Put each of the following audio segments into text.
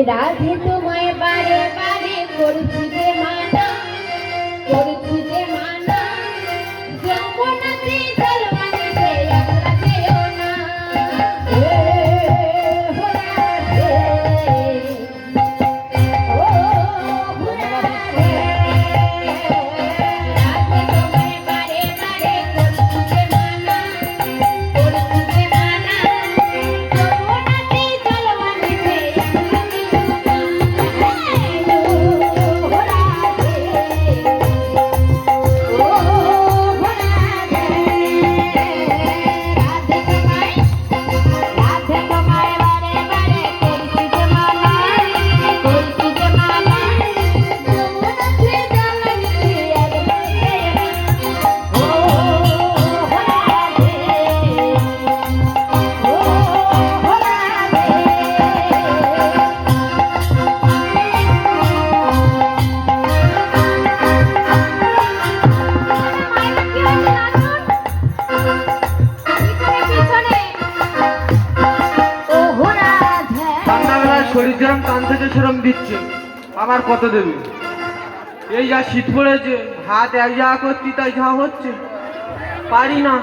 রাধে তোমায় বারে বারে করব। হরিজন কান থেকে সেরম দিচ্ছে। আমার কত দেবে। এই যা শীত পড়েছে, হাত এক যা করছি, তাই যা হচ্ছে। পারি না।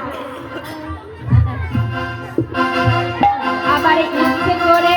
করে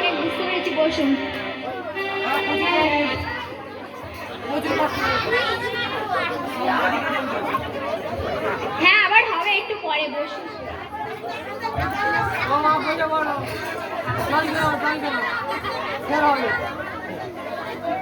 অনেক বুঝতে পেরেছি বসুন। হ্যাঁ আবার হবে একটু পরে বসুন। ও মা বলে।